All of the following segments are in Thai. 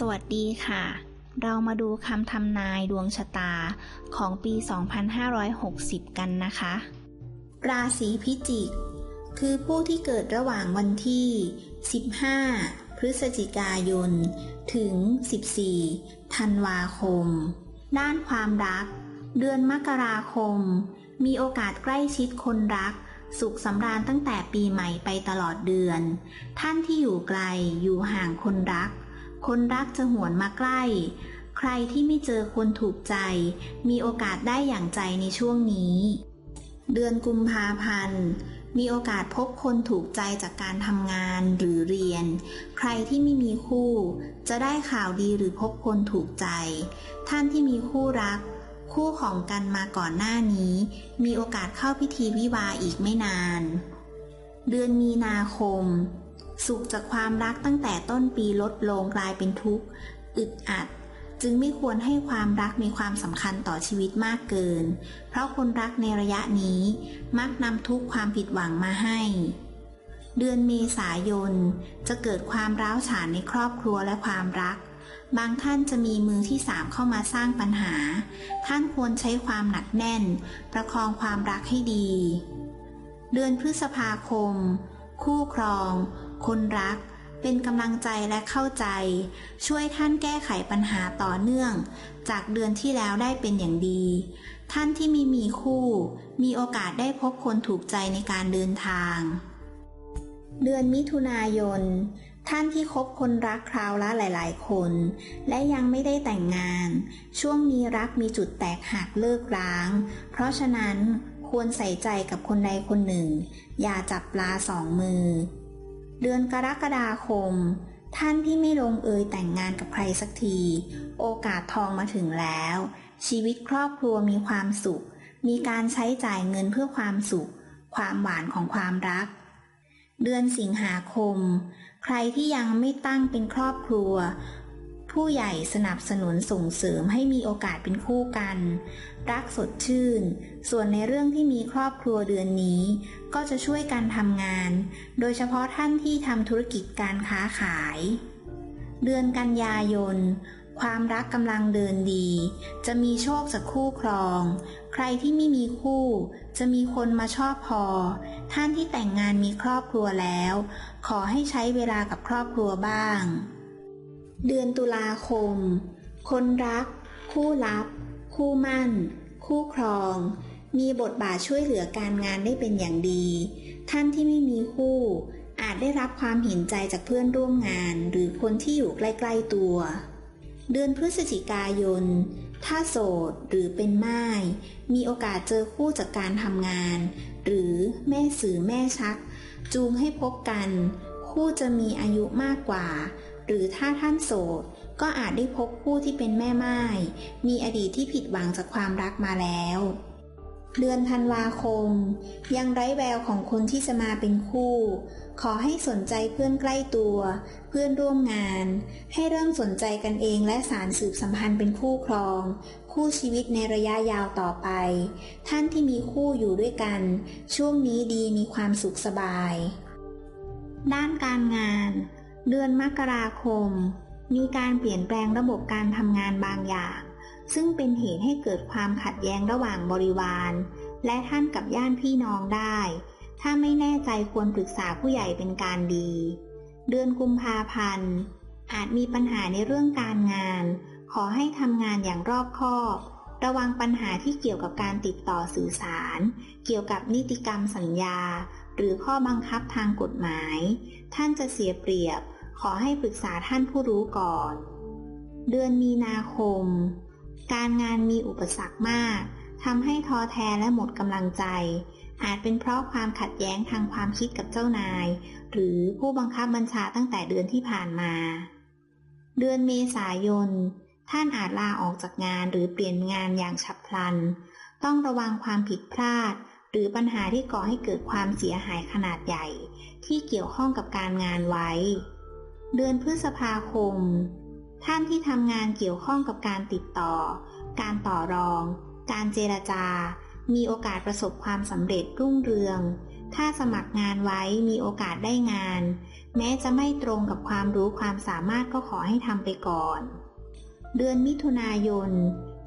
สวัสดีค่ะ เรามาดูคำทำนายดวงชะตาของปี 2560 กันนะคะ ราศีพิจิก คือผู้ที่เกิดระหว่างวันที่ 15 พฤศจิกายน ถึง 14 ธันวาคม ด้านความรัก เดือนมกราคม มีโอกาสใกล้ชิดคนรักสุขสำราญตั้งแต่ปีใหม่ไปตลอดเดือน ท่านที่อยู่ไกลอยู่ห่างคนรัก คนรักจะหวนมาใกล้ ใครที่ไม่เจอคนถูกใจ มีโอกาสได้อย่างใจในช่วงนี้ เดือนกุมภาพันธ์มีโอกาสพบคนถูกใจจากการทำงานหรือเรียน ใครที่ไม่มีคู่ จะได้ข่าวดีหรือพบคนถูกใจ ท่านที่มีคู่รัก คู่ของกันมาก่อนหน้านี้ มีโอกาสเข้าพิธีวิวาอีกไม่นาน เดือนมีนาคม สุขจากความรักตั้งแต่ต้นปีลดลงกลายเป็นทุกข์อึดอัด จึงไม่ควรให้ความรักมีความสำคัญต่อชีวิตมากเกิน เพราะคนรักในระยะนี้มักนำทุกความผิดหวังมาให้ เดือนเมษายน จะเกิดความร้าวฉานในครอบครัวและความรัก บางท่านจะมีมือที่สามเข้ามาสร้างปัญหา ท่านควรใช้ความหนักแน่น ประคองความรักให้ดี เดือนพฤษภาคม คู่ครอง คนรัก เป็นกำลังใจและเข้าใจ ช่วยท่านแก้ไขปัญหาต่อเนื่อง จากเดือนที่แล้วได้เป็นอย่างดี ท่านที่มีมีคู่ มีโอกาสได้พบคนถูกใจในการเดินทาง เดือนมิถุนายน ท่านที่คบคนรักคราวละหลาย ๆ คน และยังไม่ได้แต่งงาน ช่วงนี้รักมีจุดแตกหักเลิกร้าง เพราะฉะนั้นควรใส่ใจกับคนใดคนหนึ่ง อย่าจับปลาสองมือ เดือนกรกฎาคม ท่านที่ไม่ลงเอยแต่งงานกับใครสักที โอกาสทองมาถึงแล้ว ชีวิตครอบครัวมีความสุข มีการใช้จ่ายเงินเพื่อความสุข ความหวานของความรัก เดือนสิงหาคม ใครที่ยังไม่ตั้งเป็นครอบครัว ผู้ใหญ่สนับสนุนส่งเสริมให้มีโอกาสเป็นคู่กัน รักสดชื่น ส่วนในเรื่องที่มีครอบครัวเดือนนี้ ก็จะช่วยกันทำงาน โดยเฉพาะท่านที่ทำธุรกิจการค้าขาย เดือนกันยายน ความรักกำลังเดินดี จะมีโชคจากคู่ครอง ใครที่ไม่มีคู่ จะมีคนมาชอบพอ ท่านที่แต่งงานมีครอบครัวแล้ว ขอให้ใช้เวลากับครอบครัวบ้าง เดือนตุลาคม คนรัก คู่ลับคู่มั่น คู่ครอง มีบทบาทช่วยเหลือการงานได้เป็นอย่างดี ท่านที่ไม่มีคู่ อาจได้รับความเห็นใจจากเพื่อนร่วมงาน หรือคนที่อยู่ใกล้ ๆ ตัว เดือนพฤศจิกายน ถ้าโสดหรือเป็นม่ายมีโอกาสเจอคู่จากการทำงาน หรือแม่สื่อแม่ชัก จูงให้พบกัน คู่จะมีอายุมากกว่า หรือถ้าท่านโสด ก็อาจได้พบคู่ที่เป็นแม่ไม้มีอดีตที่ผิดหวังจากความรักมาแล้วเดือนธันวาคม ยังไร้แววของคนที่จะมาเป็นคู่ ขอให้สนใจเพื่อนใกล้ตัว เพื่อนร่วมงาน ให้เริ่มสนใจกันเองและสารสืบสัมพันธ์เป็นคู่ครอง คู่ชีวิตในระยะยาวต่อไป ท่านที่มีคู่อยู่ด้วยกัน ช่วงนี้ดีมีความสุขสบาย ด้านการงาน เดือนมกราคม มีการเปลี่ยนแปลงระบบการทำงานบางอย่าง ซึ่งเป็นเหตุให้เกิดความขัดแย้งระหว่างบริวาร และท่านกับญาติพี่น้องได้ ถ้าไม่แน่ใจควรปรึกษาผู้ใหญ่เป็นการดี เดือนกุมภาพันธ์ อาจมีปัญหาในเรื่องการงาน ขอให้ทำงานอย่างรอบคอบ ระวังปัญหาที่เกี่ยวกับการติดต่อสื่อสาร เกี่ยวกับนิติกรรมสัญญา หรือข้อบังคับทางกฎหมาย ท่านจะเสียเปรียบ ขอให้ปรึกษาท่านผู้รู้ก่อน เดือนมีนาคม การงานมีอุปสรรคมากทำให้ท้อแท้และหมดกำลังใจ อาจเป็นเพราะความขัดแย้งทางความคิดกับเจ้านาย หรือผู้บังคับบัญชาตั้งแต่เดือนที่ผ่านมา เดือนเมษายน ท่านอาจลาออกจากงานหรือเปลี่ยนงานอย่างฉับพลัน ต้องระวังความผิดพลาด หรือปัญหาที่ก่อให้เกิดความเสียหายขนาดใหญ่ ที่เกี่ยวข้องกับการงานไว้ เดือนพฤษภาคม ท่านที่ทำงานเกี่ยวข้องกับการติดต่อ การต่อรอง การเจรจา มีโอกาสประสบความสำเร็จรุ่งเรือง ถ้าสมัครงานไว้มีโอกาสได้งาน แม้จะไม่ตรงกับความรู้ความสามารถก็ขอให้ทำไปก่อน เดือนมิถุนายน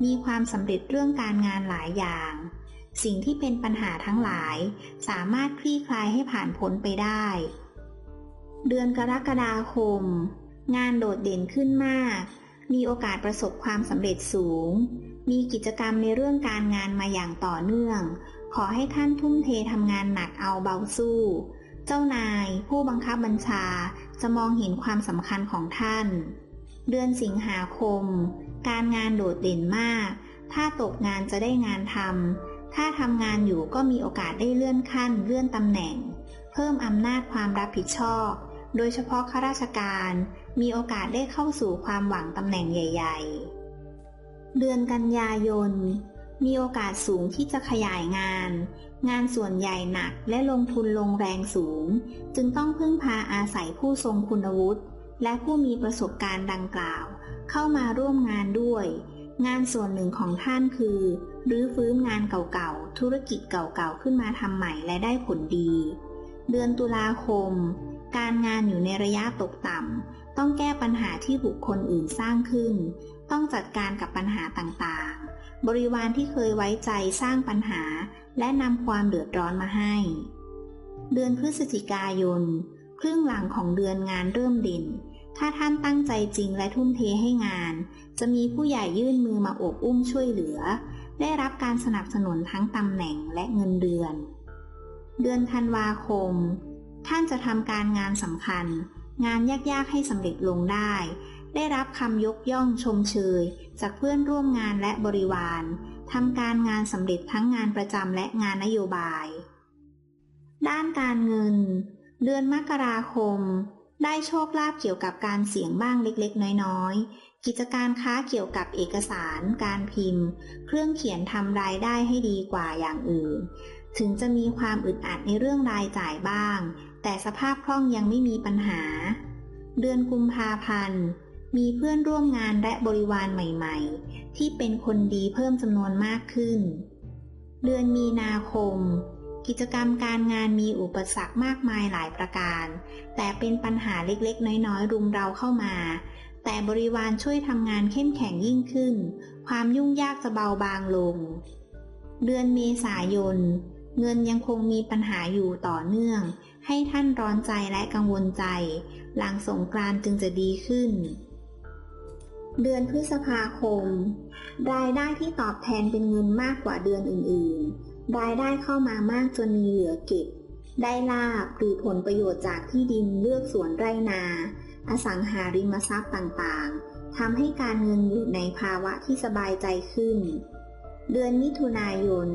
มีความสำเร็จเรื่องการงานหลายอย่าง สิ่งที่เป็นปัญหาทั้งหลาย สามารถคลี่คลายให้ผ่านพ้นไปได้ เดือนกรกฎาคม งานโดดเด่นขึ้นมาก มีโอกาสประสบความสำเร็จสูง มีกิจกรรมในเรื่องการงานมาอย่างต่อเนื่อง ขอให้ท่านทุ่มเททำงานหนักเอาเบาสู้ เจ้านายผู้บังคับบัญชาจะมองเห็นความสำคัญของท่าน เดือนสิงหาคม การงานโดดเด่นมาก ถ้าตกงานจะได้งานทำ ถ้าทำงานอยู่ก็มีโอกาสได้เลื่อนขั้น เลื่อนตำแหน่ง เพิ่มอำนาจความรับผิดชอบ โดยเฉพาะข้าราชการมีโอกาสได้เข้าสู่ความหวังตำแหน่งใหญ่ ๆ เดือนกันยายน มีโอกาสสูงที่จะขยายงาน งานส่วนใหญ่หนักและลงทุนลงแรงสูง จึงต้องพึ่งพาอาศัยผู้ทรงคุณวุฒิและผู้มีประสบการณ์ดังกล่าว เข้ามาร่วมงานด้วย งานส่วนหนึ่งของท่านคือรื้อฟื้นงานเก่าๆ ธุรกิจเก่าๆ ขึ้นมาทำใหม่และได้ผลดี เดือนตุลาคม การงานอยู่ในระยะตกต่ำ ต้องแก้ปัญหาที่บุคคลอื่นสร้างขึ้น ต้องจัดการกับปัญหาต่างๆ บริวารที่เคยไว้ใจสร้างปัญหา และนำความเดือดร้อนมาให้ เดือนพฤศจิกายน ครึ่งหลังของเดือนงานเริ่มด่นถ้าท่านตั้งใจจริงและทุ่มเทให้งาน จะมีผู้ใหญ่ยื่นมือมาโอบอุ้มช่วยเหลือ ได้รับการสนับสนุนทั้งตำแหน่งและเงินเดือน เดือนธันวาคม ท่านจะทำการงานสำคัญ งานยากๆให้สำเร็จลงได้ ได้รับคำยกย่องชมเชย จากเพื่อนร่วมงานและบริวารทำการงานสำเร็จทั้งงานประจำและงานนโยบาย ด้านการเงิน เดือนมกราคม ได้โชคลาภเกี่ยวกับการเสี่ยงบ้างเล็กๆ น้อยๆ กิจการค้าเกี่ยวกับเอกสาร การพิมพ์ เครื่องเขียนทำรายได้ให้ดีกว่าอย่างอื่น ถึงจะมีความอึดอัดในเรื่องรายจ่ายบ้าง แต่สภาพคล่องยังไม่มีปัญหา เดือนกุมภาพันธ์ มีเพื่อนร่วมงานและบริวารใหม่ๆ ที่เป็นคนดีเพิ่มจำนวนมากขึ้น เดือนมีนาคม กิจกรรมการงานมีอุปสรรคมากมายหลายประการ แต่เป็นปัญหาเล็กๆ น้อยๆ รุมเราเข้ามา แต่บริวารช่วยทำงานเข้มแข็งยิ่งขึ้น ความยุ่งยากจะเบาบางลง เดือนเมษายน เงินยังคงมีปัญหาอยู่ต่อเนื่อง ให้ท่านร้อนใจและกังวลใจ หลังสงกรานต์จึงจะดีขึ้น เดือนพฤษภาคม รายได้ที่ตอบแทนเป็นเงินมากกว่าเดือนอื่นๆ รายได้เข้ามามากจนมีเหลือเก็บ ได้ลาบหรือผลประโยชน์จากที่ดินเลือกสวนไรนา อสังหาริมทรัพย์ต่างๆทำให้การเงินอยู่ในภาวะที่สบายใจขึ้น เดือนมิถุนายน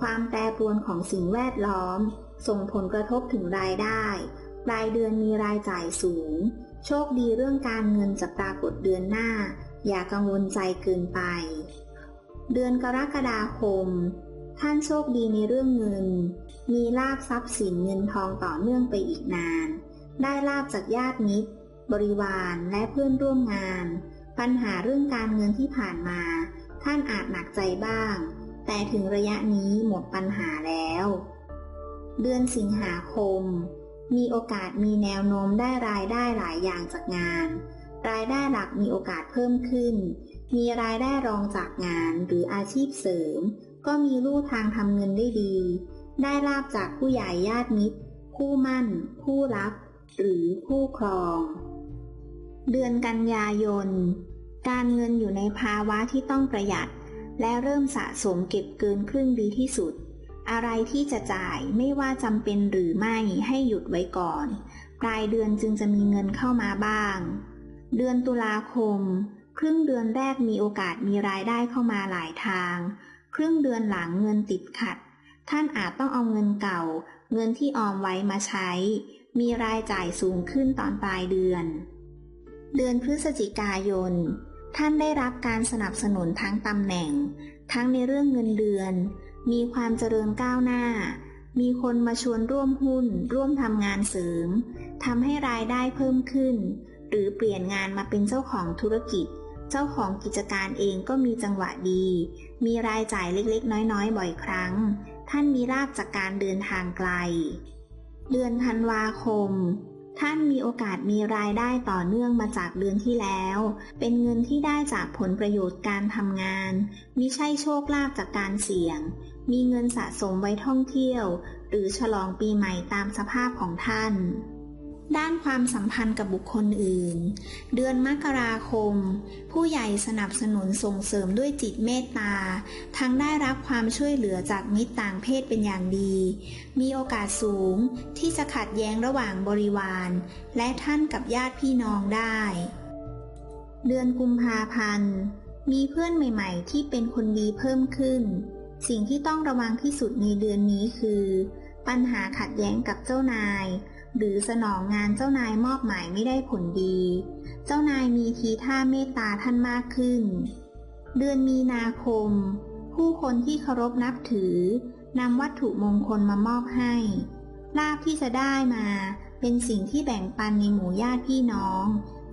ความแปรปรวนของสิ่งแวดล้อม ส่งผลกระทบถึงรายได้ รายเดือนมีรายจ่ายสูง โชคดีเรื่องการเงินจะปรากฏเดือนหน้า อย่ากังวลใจเกินไป เดือนกรกฎาคม ท่านโชคดีในเรื่องเงิน มีลาบทรัพย์สินเงินทองต่อเนื่องไปอีกนาน ได้ลาบจากญาติมิตร บริวารและเพื่อนร่วมงาน ปัญหาเรื่องการเงินที่ผ่านมา ท่านอาจหนักใจบ้าง แต่ถึงระยะนี้หมดปัญหาแล้ว เดือนสิงหาคม มีโอกาสมีแนวโน้มได้รายได้หลายอย่างจากงาน รายได้หลักมีโอกาสเพิ่มขึ้น มีรายได้รองจากงานหรืออาชีพเสริม ก็มีลู่ทางทำเงินได้ดี ได้ลาบจากผู้ใหญ่ญาติมิตร คู่มั่น คู่รับหรือคู่ครอง เดือนกันยายน การเงินอยู่ในภาวะที่ต้องประหยัด และเริ่มสะสมเก็บเกินครึ่งดีที่สุด อะไรที่จะจ่ายไม่ว่าจำเป็นหรือไม่ให้หยุดไว้ก่อน ปลายเดือนจึงจะมีเงินเข้ามาบ้าง เดือนตุลาคม ครึ่งเดือนแรกมีโอกาสมีรายได้เข้ามาหลายทาง ครึ่งเดือนหลังเงินติดขัด ท่านอาจต้องเอาเงินเก่า เงินที่ออมไว้มาใช้ มีรายจ่ายสูงขึ้นตอนปลายเดือน เดือนพฤศจิกายน ท่านได้รับการสนับสนุนทั้งตำแหน่ง ทั้งในเรื่องเงินเดือน มีความเจริญก้าวหน้า มีคนมาชวนร่วมหุ้น ร่วมทำงานเสริมทำให้รายได้เพิ่มขึ้น หรือเปลี่ยนงานมาเป็นเจ้าของธุรกิจ เจ้าของกิจการเองก็มีจังหวะดี มีรายจ่ายเล็กๆ น้อยๆ บ่อยครั้ง ท่านมีลาบจากการเดินทางไกล เดือนธันวาคมท่านมีโอกาสมีรายได้ต่อเนื่องมาจากเดือนที่แล้ว เป็นเงินที่ได้จากผลประโยชน์การทำงาน มิใช่โชคลาภจากการเสี่ยง มีเงินสะสมไว้ท่องเที่ยว หรือฉลองปีใหม่ตามสภาพของท่าน ด้านความสัมพันธ์กับบุคคลอื่น เดือนมกราคม ผู้ใหญ่สนับสนุนส่งเสริมด้วยจิตเมตตา ทั้งได้รับความช่วยเหลือจากมิตรต่างเพศเป็นอย่างดี มีโอกาสสูงที่จะขัดแย้งระหว่างบริวาร และท่านกับญาติพี่น้องได้ เดือนกุมภาพันธ์มีเพื่อนใหม่ ๆ ที่เป็นคนดีเพิ่มขึ้น สิ่งที่ต้องระวังที่สุดในเดือนนี้คือ ปัญหาขัดแย้งกับเจ้านาย หรือสนองงานเจ้านายมอบหมายไม่ได้ผลดี เจ้านายมีทีท่าเมตตาท่านมากขึ้น เดือนมีนาคม ผู้คนที่เคารพนับถือนำวัตถุมงคลมามอบให้ลาภที่จะได้มาเป็นสิ่งที่แบ่งปันในหมู่ญาติพี่น้อง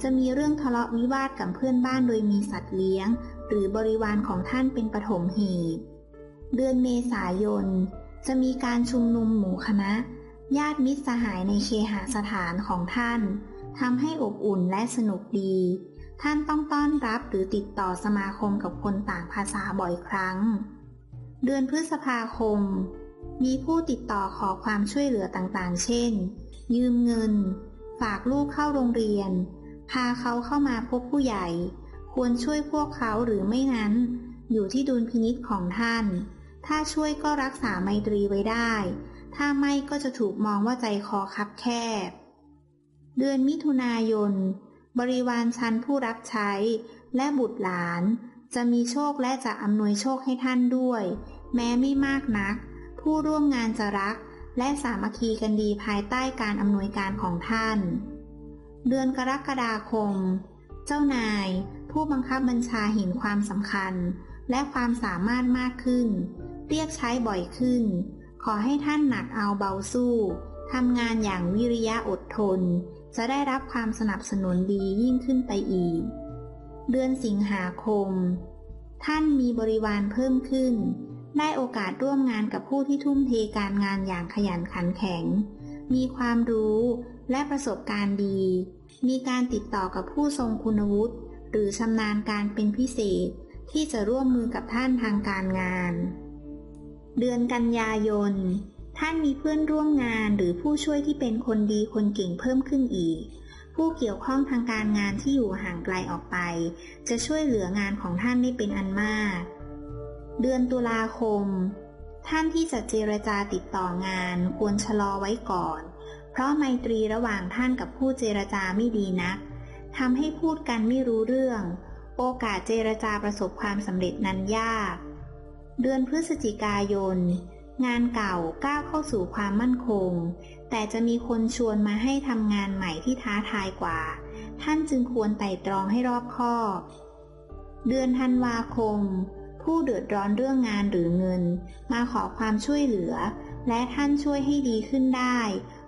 จะมีเรื่องทะเลาะวิวาทกับเพื่อนบ้านโดยมีสัตว์เลี้ยง หรือบริวารของท่านเป็นปฐมเหตุ เดือนเมษายน จะมีการชุมนุมหมู่คณะ ญาติมิตรสหายในเคหสถานของท่านทำให้อบอุ่นและสนุกดี ท่านต้องต้อนรับหรือติดต่อสมาคมกับคนต่างภาษาบ่อยครั้ง เดือนพฤษภาคม มีผู้ติดต่อขอความช่วยเหลือต่างๆ เช่น ยืมเงิน ฝากลูกเข้าโรงเรียน พาเขาเข้ามาพบผู้ใหญ่ ควรช่วยพวกเขาหรือไม่นั้น อยู่ที่ดุลพินิษของท่าน ถ้าช่วยก็รักษาไมตรีไว้ได้ ถ้าไม่ก็จะถูกมองว่าใจคอคับแคบ เดือนมิถุนายน บริวารชั้นผู้รับใช้และบุตรหลาน จะมีโชคและจะอำนวยโชคให้ท่านด้วย แม้ไม่มากนัก ผู้ร่วมงานจะรัก และสามัคคีกันดีภายใต้การอำนวยการของท่าน เดือนกรกฎาคม เจ้านาย ผู้บังคับบัญชาเห็นความสำคัญ และความสามารถมากขึ้น เรียกใช้บ่อยขึ้น ขอให้ท่านหนักเอาเบาสู้ทำงานอย่างวิริยะอดทน จะได้รับความสนับสนุนดียิ่งขึ้นไปอีก เดือนสิงหาคม ท่านมีบริวารเพิ่มขึ้น ได้โอกาสร่วมงานกับผู้ที่ทุ่มเทการงานอย่างขยันขันแข็ง มีความรู้และประสบการณ์ดี มีการติดต่อกับผู้ทรงคุณวุฒิหรือชำนาญการเป็นพิเศษที่จะร่วมมือกับท่านทางการงาน เดือนกันยายน ท่านมีเพื่อนร่วมงานหรือผู้ช่วยที่เป็นคนดีคนเก่งเพิ่มขึ้นอีก ผู้เกี่ยวข้องทางการงานที่อยู่ห่างไกลออกไป จะช่วยเหลืองานของท่านได้เป็นอันมาก เดือนตุลาคม ท่านที่จะเจรจาติดต่องานควรชะลอไว้ก่อน เพราะไมตรีระหว่างท่านกับผู้เจรจาไม่ดีนักทำให้พูดกันไม่รู้เรื่อง โอกาสเจรจาประสบความสำเร็จนั้นยาก เดือนพฤศจิกายน งานเก่าก้าวเข้าสู่ความมั่นคง แต่จะมีคนชวนมาให้ทำงานใหม่ที่ท้าทายกว่า ท่านจึงควรไต่ตรองให้รอบคอบ เดือนธันวาคม ผู้เดือดร้อนเรื่องงานหรือเงิน มาขอความช่วยเหลือ และท่านช่วยให้ดีขึ้นได้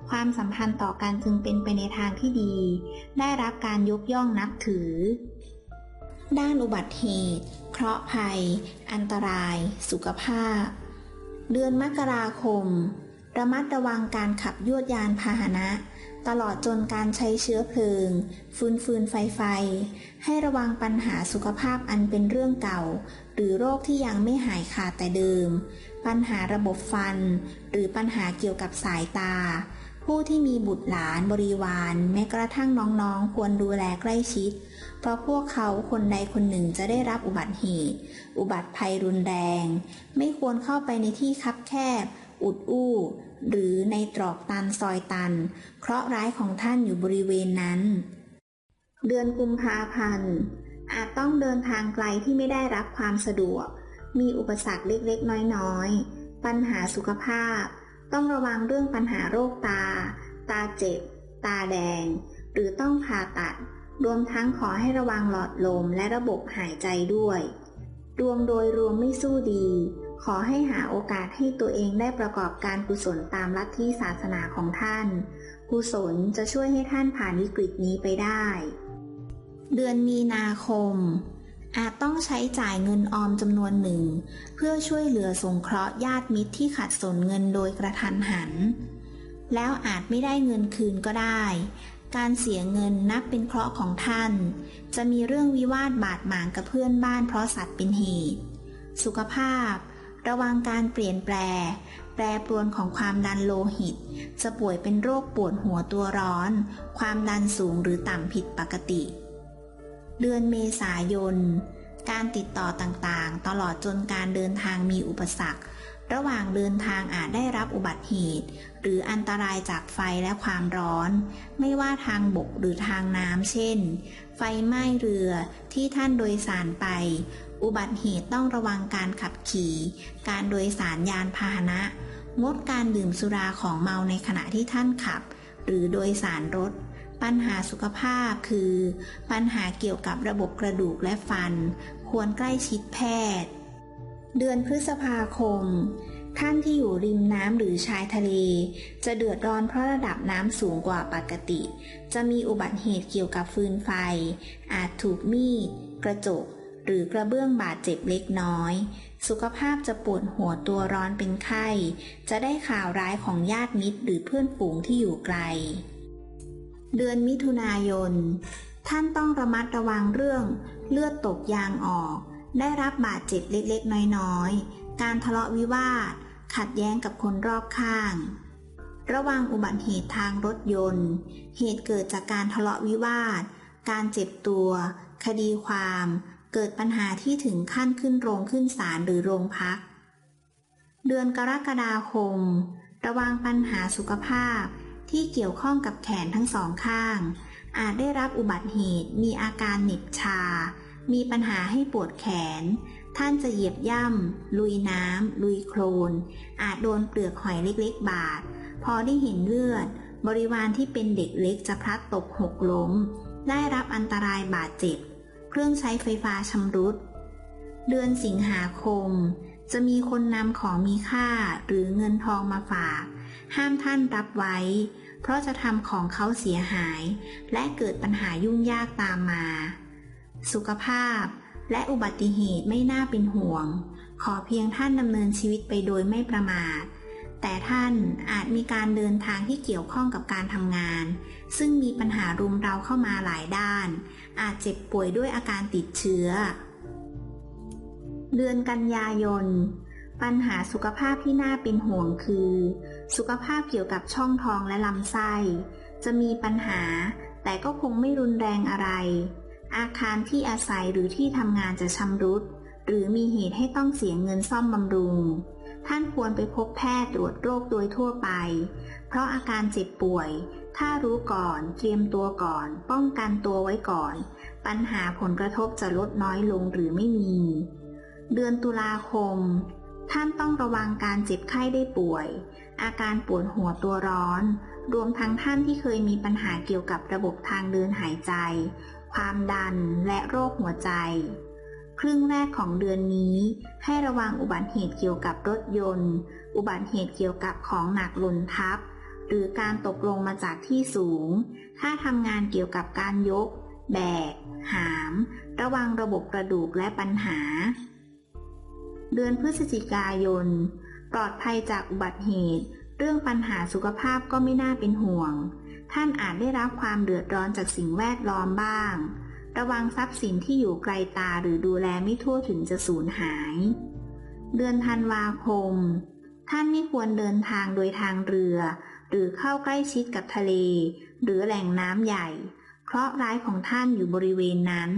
ความสัมพันธ์ต่อกันจึงเป็นไปในทางที่ดี ได้รับการยกย่องนับถือ ด้านอุบัติเหตุ เคราะห์ภัย อันตราย สุขภาพ เดือนมกราคม ระมัดระวังการขับยวดยานพาหนะ ตลอดจนการใช้เชื้อเพลิง ฟืนฟืนไฟไฟ ให้ระวังปัญหาสุขภาพอันเป็นเรื่องเก่า หรือโรคที่ยังไม่หายขาดแต่เดิม ปัญหาระบบฟัน หรือปัญหาเกี่ยวกับสายตา ผู้ที่มีบุตรหลานบริวาร แม้กระทั่งน้องๆ ควรดูแลใกล้ชิด เพราะพวกเขาคนใดคนหนึ่งจะได้รับอุบัติเหตุ อุบัติภัยรุนแรง ไม่ควรเข้าไปในที่คับแคบ อุดอู้ หรือในตรอกตันซอยตันเพราะร้ายของท่านอยู่บริเวณนั้น เดือนกุมภาพันธ์ อาจต้องเดินทางไกลที่ไม่ได้รับความสะดวก มีอุปสรรคเล็กๆ น้อยๆ ปัญหาสุขภาพ ต้องระวังเรื่องปัญหาโรคตา ตาเจ็บ ตาแดง หรือต้องผ่าตัด รวมทั้งขอให้ระวังหลอดลมและระบบหายใจด้วย ดวงโดยรวมไม่สู้ดี ขอให้หาโอกาสให้ตัวเองได้ประกอบการกุศลตามลัทธิศาสนาของท่าน กุศลจะช่วยให้ท่านผ่านวิกฤตนี้ไปได้ เดือนมีนาคม อาจต้องใช้จ่ายเงินออมจำนวนหนึ่ง เพื่อช่วยเหลือสงเคราะห์ญาติมิตรที่ขัดสนเงินโดยกระทันหัน แล้วอาจไม่ได้เงินคืนก็ได้ การเสียเงินนับเป็นเคราะห์ของท่าน จะมีเรื่องวิวาทบาดหมางกับเพื่อนบ้านเพราะสัตว์เป็นเหตุ สุขภาพ ระวังการเปลี่ยนแปลงแปรปรวนของความดันโลหิต จะป่วยเป็นโรคปวดหัวตัวร้อน ความดันสูงหรือต่ำผิดปกติ เดือนเมษายน การติดต่อต่างๆ ตลอดจนการเดินทางมีอุปสรรค ระหว่างเดินทางอาจได้รับอุบัติเหตุ หรืออันตรายจากไฟและความร้อน ไม่ว่าทางบกหรือทางน้ำเช่น ไฟไหม้เรือที่ท่านโดยสารไป อุบัติเหตุต้องระวังการขับขี่ การโดยสารยานพาหนะ งดการดื่มสุราของเมาในขณะที่ท่านขับ หรือโดยสารรถ ปัญหาสุขภาพคือ ปัญหาเกี่ยวกับระบบกระดูกและฟัน ควรใกล้ชิดแพทย์ เดือนพฤษภาคม ท่านที่อยู่ริมน้ำหรือชายทะเล จะเดือดร้อนเพราะระดับน้ำสูงกว่าปกติ จะมีอุบัติเหตุเกี่ยวกับฟืนไฟ อาจถูกมีด กระจก หรือกระเบื้องบาดเจ็บเล็กน้อย สุขภาพจะปวดหัวตัวร้อนเป็นไข้ จะได้ข่าวร้ายของญาติมิตรหรือเพื่อนฝูงที่อยู่ไกล เดือนมิถุนายน ท่านต้องระมัดระวังเรื่องเลือดตกยางออก ได้รับบาดเจ็บเล็กๆ น้อยๆ การทะเลาะวิวาท ขัดแย้งกับคนรอบข้าง ระวังอุบัติเหตุทางรถยนต์ เหตุเกิดจากการทะเลาะวิวาท การเจ็บตัว คดีความ เกิดปัญหาที่ถึงขั้นขึ้นโรงขึ้นศาลหรือโรงพัก เดือนกรกฎาคม ระวังปัญหาสุขภาพ ที่เกี่ยวข้องกับแขนทั้งสองข้าง อาจได้รับอุบัติเหตุมีอาการเหน็บชา มีปัญหาให้ปวดแขน ท่านจะเหยียบย่ำ ลุยน้ำ ลุยโคลน อาจโดนเปลือกหอยเล็กๆ บาด พอได้เห็นเลือด บริวารที่เป็นเด็กเล็กจะพลัดตกหกล้ม ได้รับอันตรายบาดเจ็บ เครื่องใช้ไฟฟ้าชำรุด เดือนสิงหาคม จะมีคนนำของมีค่าหรือเงินทองมาฝากห้ามท่านรับไว้ เพราะจะทำของเขาเสียหาย และเกิดปัญหายุ่งยากตามมา สุขภาพและอุบัติเหตุไม่น่าเป็นห่วง ขอเพียงท่านดำเนินชีวิตไปโดยไม่ประมาท แต่ท่านอาจมีการเดินทางที่เกี่ยวข้องกับการทำงาน ซึ่งมีปัญหารุมเราเข้ามาหลายด้าน อาจเจ็บป่วยด้วยอาการติดเชื้อ เดือนกันยายน ปัญหาสุขภาพที่น่าเป็นห่วงคือ สุขภาพเกี่ยวกับช่องท้องและลำไส้ จะมีปัญหา แต่ก็คงไม่รุนแรงอะไร อาคารที่อาศัยหรือที่ทำงานจะชำรุด หรือมีเหตุให้ต้องเสียเงินซ่อมบำรุง ท่านควรไปพบแพทย์ตรวจโรคโดยทั่วไป เพราะอาการเจ็บป่วย ถ้ารู้ก่อนเตรียมตัวก่อน ป้องกันตัวไว้ก่อน ปัญหาผลกระทบจะลดน้อยลงหรือไม่มี เดือนตุลาคม ท่านต้องระวังการเจ็บไข้ได้ป่วย อาการปวดหัวตัวร้อน รวมทั้งท่านที่เคยมีปัญหาเกี่ยวกับระบบทางเดินหายใจ ความดันและโรคหัวใจ ครึ่งแรกของเดือนนี้ ให้ระวังอุบัติเหตุเกี่ยวกับรถยนต์ อุบัติเหตุเกี่ยวกับของหนักหล่นทับ หรือการตกลงมาจากที่สูง ถ้าทำงานเกี่ยวกับการยก แบก หาม ระวังระบบกระดูกและปัญหา เดือนพฤศจิกายน ปลอดภัยจากอุบัติเหตุ เรื่องปัญหาสุขภาพก็ไม่น่าเป็นห่วง ท่านอาจได้รับความเดือดร้อนจากสิ่งแวดล้อมบ้าง ระวังทรัพย์สินที่อยู่ไกลตาหรือดูแลไม่ทั่วถึงจะสูญหาย เดือนธันวาคม ท่านไม่ควรเดินทางโดยทางเรือ หรือเข้าใกล้ชิดกับทะเล หรือแหล่งน้ำใหญ่เพราะร้ายของท่านอยู่บริเวณนั้น